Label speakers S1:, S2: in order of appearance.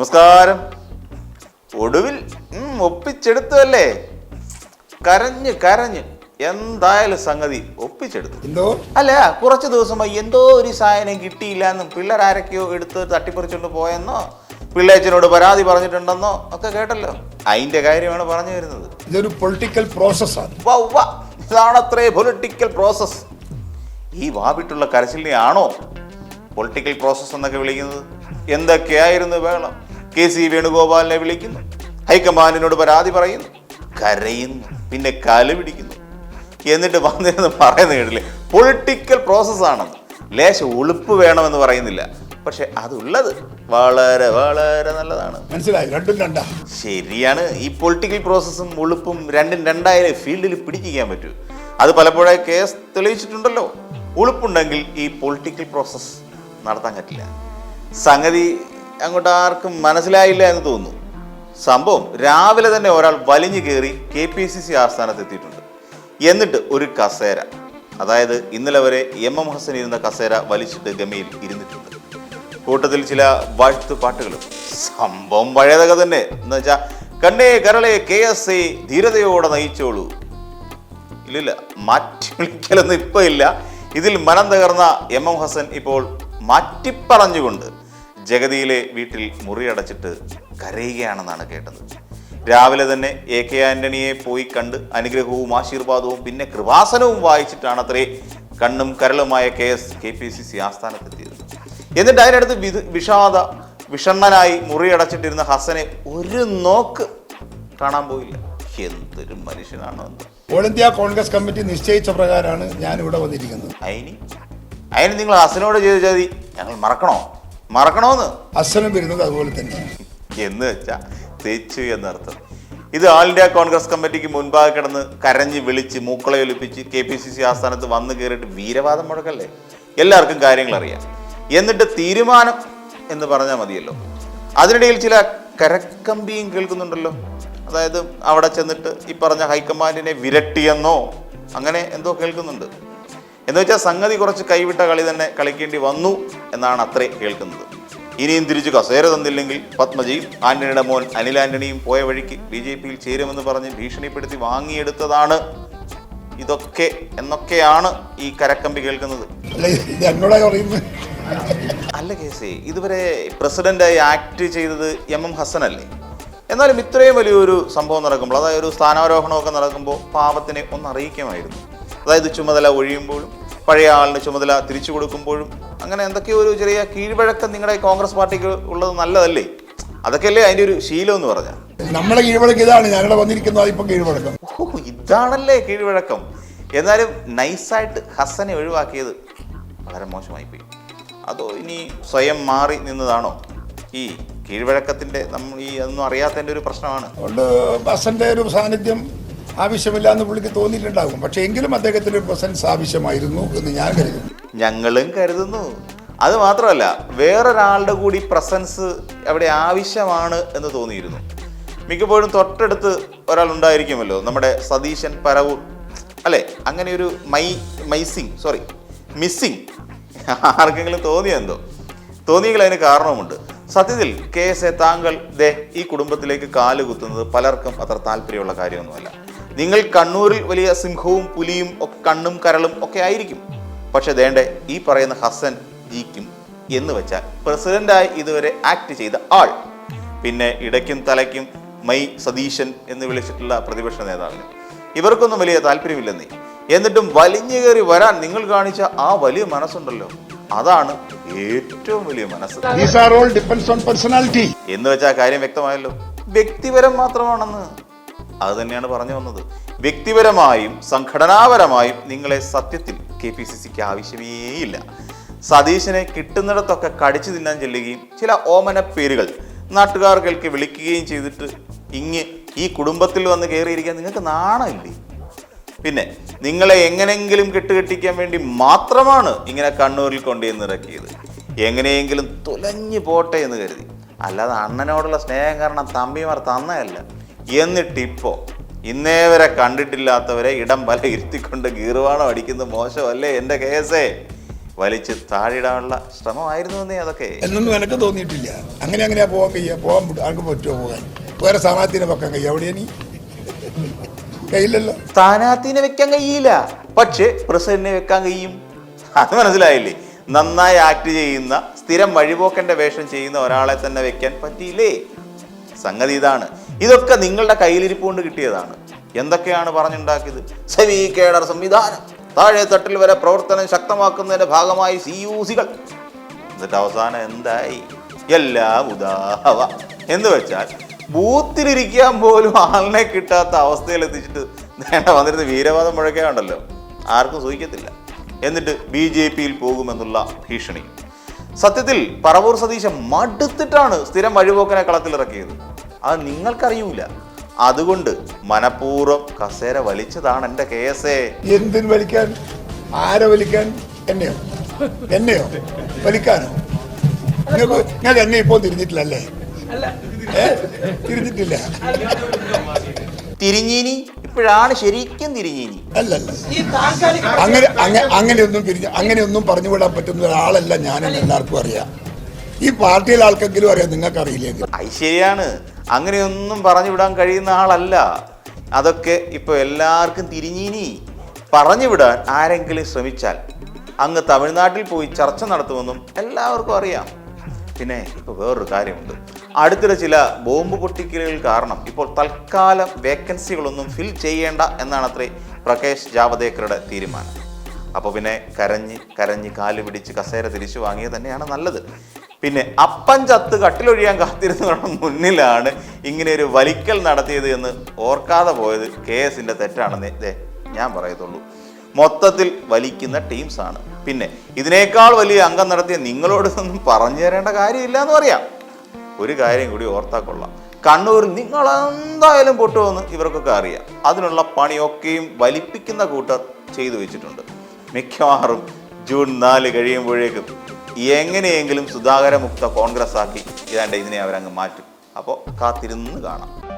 S1: നമസ്കാരം. ഒടുവിൽ ഉം, ഒപ്പിച്ചെടുത്തു അല്ലേ കരഞ്ഞ് കരഞ്ഞ്. എന്തായാലും സംഗതി ഒപ്പിച്ചെടുത്തു.
S2: എന്തോ?
S1: അല്ല കുറച്ച് ദിവസമായി എന്തോ ഒരു സാധനം കിട്ടിയില്ല എന്നും പിള്ളേരാരൊക്കെയോ എടുത്ത് തട്ടിപ്പറിച്ചുകൊണ്ട് പോയെന്നോ പിള്ളേച്ചനോട് പരാതി പറഞ്ഞിട്ടുണ്ടെന്നോ ഒക്കെ കേട്ടല്ലോ. അതിന്റെ കാര്യമാണ് പറഞ്ഞു വരുന്നത്.
S2: ഇതൊരു പൊളിറ്റിക്കൽ പ്രോസസ്സാണ്
S1: വാ. ഇതാണത്രേ പൊളിറ്റിക്കൽ പ്രോസസ് ഈ വാവിട്ടുള്ള കരച്ചിലിനെയാണോ പൊളിറ്റിക്കൽ പ്രോസസ് എന്നൊക്കെ വിളിക്കുന്നത്? എന്തൊക്കെയായിരുന്നു വേളം കെ സി വേണുഗോപാലിനെ വിളിക്കുന്നു. ഹൈക്കമാൻഡിനോട് പരാതി പറയുന്നു. കരയുന്നു. പിന്നെ കല പിടിക്കുന്നു. എന്നിട്ട് വന്നിരുന്ന് പറയുന്ന കേട്ടില്ലേ? പൊളിറ്റിക്കൽ പ്രോസസ്സാണെന്ന് ലേശം ഒളിപ്പ് ഉളുപ്പ് വേണമെന്ന് പറയുന്നില്ല. പക്ഷെ അതുള്ളത് വളരെ വളരെ നല്ലതാണ്.
S2: മനസ്സിലായി. രണ്ടും രണ്ടാ.
S1: ശരിയാണ്. ഈ പൊളിറ്റിക്കൽ പ്രോസസ്സും ഒളിപ്പും രണ്ടും രണ്ടായാലേ ഫീൽഡിൽ പിടിക്കാൻ പറ്റൂ. അത് പലപ്പോഴായി കേസ് തെളിയിച്ചിട്ടുണ്ടല്ലോ. ഒളിപ്പുണ്ടെങ്കിൽ ഈ പൊളിറ്റിക്കൽ പ്രോസസ്സ് നടത്താൻ പറ്റില്ല. സംഗതി അങ്ങോട്ട് ആർക്കും മനസ്സിലായില്ല എന്ന് തോന്നുന്നു. സംഭവം രാവിലെ തന്നെ ഒരാൾ വലിഞ്ഞു കയറി കെ പി സി സി ആസ്ഥാനത്ത് എത്തിയിട്ടുണ്ട് എന്നിട്ട് ഒരു കസേര. അതായത് ഇന്നലെ വരെ എം എം ഹസൻ ഇരുന്ന കസേര വലിച്ചിട്ട് ഗമയിൽ ഇരുന്നിട്ടുണ്ട്. കൂട്ടത്തിൽ ചില വാഴ്ത്തു പാട്ടുകളും. സംഭവം പഴയതൊക്കെ തന്നെ. എന്ന് വെച്ചാൽ കണ്ണേ കരളെ കെ എസ് എ ധീരതയോടെ നയിച്ചോളൂ. ഇല്ലില്ല മാറ്റി വിളിക്കലൊന്നും ഇപ്പം ഇല്ല. ഇതിൽ മനം തകർന്ന എം എം ഹസൻ ഇപ്പോൾ മാറ്റിപ്പറഞ്ഞുകൊണ്ട് ജഗതിയിലെ വീട്ടിൽ മുറിയടച്ചിട്ട് കരയുകയാണെന്നാണ് കേട്ടത്. രാവിലെ തന്നെ എ കെ ആന്റണിയെ പോയി കണ്ട് അനുഗ്രഹവും ആശീർവാദവും പിന്നെ കൃപാസനവും വായിച്ചിട്ടാണ് അത്രേ കണ്ണും കരളുമായ K S K P C C ആസ്ഥാനത്തെത്തിയത്. എന്നിട്ട് അതിനടുത്ത് വിധ- വിഷാദ വിഷണ്ണനായി മുറിയടച്ചിട്ടിരുന്ന ഹസനെ ഒരു നോക്ക് കാണാൻ പോയില്ല. എന്തൊരു മനുഷ്യനാണോ
S2: ഓൾ ഇന്ത്യ കോൺഗ്രസ് കമ്മിറ്റി നിശ്ചയിച്ച പ്രകാരമാണ് ഞാൻ ഇവിടെ വന്നിരിക്കുന്നത്.
S1: അയിന് അയിന് നിങ്ങൾ ഹസനോട് മതി ഞങ്ങൾ മറക്കണോ? മറക്കണോന്ന്?
S2: അസനം വരുന്നത് അതുപോലെ തന്നെ.
S1: എന്ന് വെച്ചാ തെച്ചു എന്നർത്ഥം ഇത് ആൾ ഇന്ത്യ കോൺഗ്രസ് കമ്മിറ്റിക്ക് മുൻപാകെ കിടന്ന് കരഞ്ഞ് വിളിച്ച് മൂക്കളെ ഒലിപ്പിച്ച് കെ പി സി സി ആസ്ഥാനത്ത് വന്നു കയറിയിട്ട് വീരവാദം മുഴക്കല്ലേ? എല്ലാവർക്കും കാര്യങ്ങൾ അറിയാം. എന്നിട്ട് തീരുമാനം എന്ന് പറഞ്ഞാൽ മതിയല്ലോ. അതിനിടയിൽ ചില കരക്കമ്പിയും കേൾക്കുന്നുണ്ടല്ലോ. അതായത് അവിടെ ചെന്നിട്ട് ഈ പറഞ്ഞ ഹൈക്കമാൻഡിനെ വിരട്ടിയെന്നോ അങ്ങനെ എന്തോ കേൾക്കുന്നുണ്ട്. എന്ന് വെച്ചാൽ സംഗതി കുറച്ച് കൈവിട്ട കളി തന്നെ കളിക്കേണ്ടി വന്നു എന്നാണ് അത്രേ കേൾക്കുന്നത്. ഇനിയും തിരിച്ചു കസേര തന്നില്ലെങ്കിൽ പത്മജിയും ആന്റണിയുടെ മോൻ അനിൽ ആന്റണിയും പോയ വഴിക്ക് ബി ജെ പിയിൽ ചേരുമെന്ന് പറഞ്ഞ് ഭീഷണിപ്പെടുത്തി വാങ്ങിയെടുത്തതാണ് ഇതൊക്കെ എന്നൊക്കെയാണ് ഈ കരക്കമ്പി കേൾക്കുന്നത്.
S2: അല്ല
S1: കേസേ ഇതുവരെ പ്രസിഡന്റായി ആക്ട് ചെയ്തത് എം എം ഹസൻ അല്ലേ? എന്നാലും ഇത്രയും വലിയൊരു സംഭവം നടക്കുമ്പോൾ അതായത് ഒരു സ്ഥാനാരോഹണമൊക്കെ നടക്കുമ്പോൾ പാപത്തിനെ ഒന്ന് അറിയിക്കാമായിരുന്നു. അതായത് ചുമതല ഒഴിയുമ്പോഴും പഴയ ആളിന് ചുമതല തിരിച്ചു കൊടുക്കുമ്പോഴും അങ്ങനെ എന്തൊക്കെയോ ഒരു ചെറിയ കീഴ്വഴക്കം നിങ്ങളുടെ കോൺഗ്രസ് പാർട്ടിക്ക് ഉള്ളത് നല്ലതല്ലേ? അതൊക്കെയല്ലേ അതിന്റെ ഒരു ശീലം എന്ന് പറഞ്ഞാൽ
S2: നമ്മളെ കീഴ്വഴക്കം ഇതാണ്. ഞാനിവിടെ വന്നിരിക്കുന്നത് ഇപ്പൊ കീഴ്വഴക്കം.
S1: ഓ ഇതാണല്ലേ കീഴ്വഴക്കം. എന്നാലും നൈസായിട്ട് ഹസനെ ഒഴിവാക്കിയത് വളരെ മോശമായി പോയി. അതോ ഇനി സ്വയം മാറി നിന്നതാണോ? ഈ കീഴ്വഴക്കത്തിന്റെ നമ്മൾ ഈ ഒന്നും അറിയാത്തതിന്റെ ഒരു പ്രശ്നമാണ്.
S2: ഹസന്റെ ഒരു സാന്നിധ്യം ആവശ്യമില്ല എന്ന് പുള്ളിക്ക് തോന്നിയിട്ടുണ്ടാകും. പക്ഷെ എങ്കിലും അദ്ദേഹത്തിന് ഒരു പ്രസൻസ് ആവശ്യമായിരുന്നു എന്ന് ഞാൻ കരുതുന്നു.
S1: ഞങ്ങളും കരുതുന്നു. അത് മാത്രമല്ല വേറൊരാളുടെ കൂടി പ്രസൻസ് അവിടെ ആവശ്യമാണ് എന്ന് തോന്നിയിരുന്നു. മിക്കപ്പോഴും തൊട്ടടുത്ത് ഒരാൾ ഉണ്ടായിരിക്കുമല്ലോ നമ്മുടെ സതീശൻ പരവൂർ. അല്ലേ? അങ്ങനെ ഒരു മൈ മൈസിങ് സോറി മിസ്സിങ് ആർക്കെങ്കിലും തോന്നിയെന്തോ തോന്നിയെങ്കിൽ അതിന് കാരണവുമുണ്ട്. സത്യത്തിൽ കെ എസ് എ താങ്കൾ ദേ ഈ കുടുംബത്തിലേക്ക് കാൽ കുത്തുന്നത് പലർക്കും അത്ര താല്പര്യമുള്ള കാര്യമൊന്നുമല്ല. നിങ്ങൾ കണ്ണൂരിൽ വലിയ സിംഹവും പുലിയും കണ്ണും കരളും ഒക്കെ ആയിരിക്കും. പക്ഷെ ദേണ്ടെ ഈ പറയുന്ന ഹസൻ ജിക്കും എന്ന് വെച്ചാൽ പ്രസിഡന്റായി ഇതുവരെ ആക്ട് ചെയ്ത ആൾ. പിന്നെ ഇടയ്ക്കും തലയ്ക്കും മൈ സതീശൻ എന്ന് വിളിച്ചിട്ടുള്ള പ്രതിപക്ഷ നേതാവിന്. ഇവർക്കൊന്നും വലിയ താല്പര്യമില്ലെന്നേ. എന്നിട്ടും വലിഞ്ഞു കയറി വരാൻ നിങ്ങൾ കാണിച്ച ആ വലിയ മനസ്സുണ്ടല്ലോ. അതാണ് ഏറ്റവും വലിയ മനസ്സ്. എന്ന് വെച്ചാൽ കാര്യം വ്യക്തമായല്ലോ. വ്യക്തിപരം മാത്രമാണെന്ന്. അത് തന്നെയാണ് പറഞ്ഞു വന്നത്. വ്യക്തിപരമായും സംഘടനാപരമായും നിങ്ങളെ സത്യത്തിൽ കെ പി സി സിക്ക് ആവശ്യമേയില്ല. സതീശനെ കിട്ടുന്നിടത്തൊക്കെ കടിച്ചു തിന്നാൻ ചെല്ലുകയും ചില ഓമന പേരുകൾ നാട്ടുകാർ കേൾക്കി വിളിക്കുകയും ചെയ്തിട്ട് ഇങ്ങ് ഈ കുടുംബത്തിൽ വന്ന് കയറിയിരിക്കാൻ നിങ്ങൾക്ക് നാണമില്ലേ? പിന്നെ നിങ്ങളെ എങ്ങനെയെങ്കിലും കെട്ടുകെട്ടിക്കാൻ വേണ്ടി മാത്രമാണ് ഇങ്ങനെ കണ്ണൂരിൽ കൊണ്ടുവന്ന് ഇറക്കിയത്. എങ്ങനെയെങ്കിലും തുലഞ്ഞു പോട്ടെ എന്ന് കരുതി. അല്ലാതെ അണ്ണനോടുള്ള സ്നേഹം കാരണം തമ്പിമാർ തന്നതല്ല. എന്നിട്ടിപ്പോ ഇന്നേ വരെ കണ്ടിട്ടില്ലാത്തവരെ ഇടം വല ഇരുത്തിക്കൊണ്ട് ഗീർവാണം അടിക്കുന്നത് മോശമല്ലേ എന്റെ കേസേ? വലിച്ച് താഴെയിടാനുള്ള ശ്രമമായിരുന്നു എന്നേ അതൊക്കെ.
S2: എന്നൊന്നും എനിക്ക് തോന്നിയിട്ടില്ല. അങ്ങനെ അങ്ങനെ പോകാൻ കഴിയുക പോകാൻ ആർക്ക് പറ്റുമോ പോകാൻ? വേറെ സ്ഥാനാർത്ഥിനെ വെക്കാൻ കഴിയാ? എവിടെ നീ കഴിയില്ലല്ലോ.
S1: സ്ഥാനാർത്ഥിനെ വെക്കാൻ കഴിയില്ല. പക്ഷേ പ്രസിഡന്റിനെ വെക്കാൻ കഴിയും. അത് മനസ്സിലായില്ലേ? നന്നായി ആക്ട് ചെയ്യുന്ന സ്ഥിരം വഴിപോക്കന്റെ വേഷം ചെയ്യുന്ന ഒരാളെ തന്നെ വെക്കാൻ പറ്റിയില്ലേ? സംഗതി ഇതാണ്. ഇതൊക്കെ നിങ്ങളുടെ കയ്യിലിരിപ്പ് കൊണ്ട് കിട്ടിയതാണ്. എന്തൊക്കെയാണ് പറഞ്ഞുണ്ടാക്കിയത്? സെമി കേഡർ സംവിധാനം. താഴെ തട്ടിൽ വരെ പ്രവർത്തനം ശക്തമാക്കുന്നതിന്റെ ഭാഗമായി സി യു സികൾ എന്നിട്ട് അവസാനം എന്തായി? എല്ലാം ഉദാഹവ. എന്ന് വെച്ചാൽ ബൂത്തിലിരിക്കാൻ പോലും ആളിനെ കിട്ടാത്ത അവസ്ഥയിൽ എത്തിച്ചിട്ട് നേണ്ട വന്നിരുന്ന വീരവാദം മുഴക്കാണ്ടല്ലോ ആർക്കും സൂചിക്കത്തില്ല. എന്നിട്ട് ബി ജെ പിയിൽ പോകുമെന്നുള്ള ഭീഷണി. സത്യത്തിൽ പറവൂർ സതീശൻ മടുത്തിട്ടാണ് സ്ഥിരം വഴിപോക്കനെ കളത്തിലിറക്കിയത്. അത് നിങ്ങൾക്കറിയൂല. അതുകൊണ്ട് മനഃപൂർവം കസേര വലിച്ചതാണ് എന്റെ കേസേ
S2: എന്തിന് വലിക്കാൻ? ആരെ വലിക്കാൻ? എന്നെയോ? എന്നെയോ? വലിക്കാനോ? നിങ്ങൾക്ക് എന്നെ ഇപ്പോൾ തിരിഞ്ഞിട്ടില്ലല്ലേ? തിരിഞ്ഞിട്ടില്ല.
S1: തിരിഞ്ഞീനി ഇപ്പോഴാണ് ശരിക്കും തിരിഞ്ഞിനി.
S2: അല്ല അങ്ങനെ അങ്ങ- അങ്ങനെയൊന്നും പിരിഞ്ഞ് അങ്ങനെയൊന്നും പറഞ്ഞു വിടാൻ പറ്റുന്ന ഒരാളല്ല ഞാനെന്ന് എല്ലാവർക്കും അറിയാം. ഈ പാർട്ടിയിലെ ആൾക്കെങ്കിലും അറിയാം നിങ്ങൾക്ക് അറിയില്ലേ
S1: അത് ശരിയാണ്. അങ്ങനെയൊന്നും പറഞ്ഞു വിടാൻ കഴിയുന്ന ആളല്ല. അതൊക്കെ ഇപ്പൊ എല്ലാവർക്കും തിരിഞ്ഞിനി. പറഞ്ഞു വിടാൻ ആരെങ്കിലും ശ്രമിച്ചാൽ അങ്ങ് തമിഴ്നാട്ടിൽ പോയി ചർച്ച നടത്തുമെന്നും എല്ലാവർക്കും അറിയാം. പിന്നെ ഇപ്പൊ വേറൊരു കാര്യമുണ്ട്. അടുത്തിടെ ചില ബോംബ് പൊട്ടിക്കലുകൾ കാരണം ഇപ്പോൾ തൽക്കാലം വേക്കൻസികളൊന്നും ഫിൽ ചെയ്യേണ്ട എന്നാണ് അത്രേ പ്രകാശ് ജാവദേക്കറുടെ തീരുമാനം. അപ്പോൾ പിന്നെ കരഞ്ഞ് കരഞ്ഞ് കാൽ പിടിച്ച് കസേര തിരിച്ചു വാങ്ങിയത് തന്നെയാണ് നല്ലത്. പിന്നെ അപ്പൻ ചത്ത് കട്ടിലൊഴിയാൻ കാത്തിരുന്നവരുടെ മുന്നിലാണ് ഇങ്ങനെ ഒരു വലിക്കൽ നടത്തിയത് എന്ന് ഓർക്കാതെ പോയത് കെ എസിന്റെ തെറ്റാണെന്ന് ഞാൻ പറയത്തുള്ളൂ. മൊത്തത്തിൽ വലിക്കുന്ന ടീംസാണ്. പിന്നെ ഇതിനേക്കാൾ വലിയ അംഗം നടത്തിയ നിങ്ങളോട് ഒന്നും പറഞ്ഞു തരേണ്ട കാര്യമില്ല എന്ന് പറയാം. ഒരു കാര്യം കൂടി ഓർത്താ കൊള്ളാം. കണ്ണൂർ നിങ്ങൾ എന്തായാലും പൊട്ടുമെന്ന് ഇവർക്കൊക്കെ അറിയാം. അതിനുള്ള പണിയൊക്കെയും വലിപ്പിക്കുന്ന കൂട്ടർ ചെയ്തു വെച്ചിട്ടുണ്ട്. മിക്കവാറും ജൂൺ നാല് കഴിയുമ്പോഴേക്കും എങ്ങനെയെങ്കിലും സുധാകര മുക്ത കോൺഗ്രസ് ആക്കി ഇതാണ്ട് ഇതിനെ അവരങ്ങ് മാറ്റും. അപ്പോൾ കാത്തിരുന്ന് കാണാം.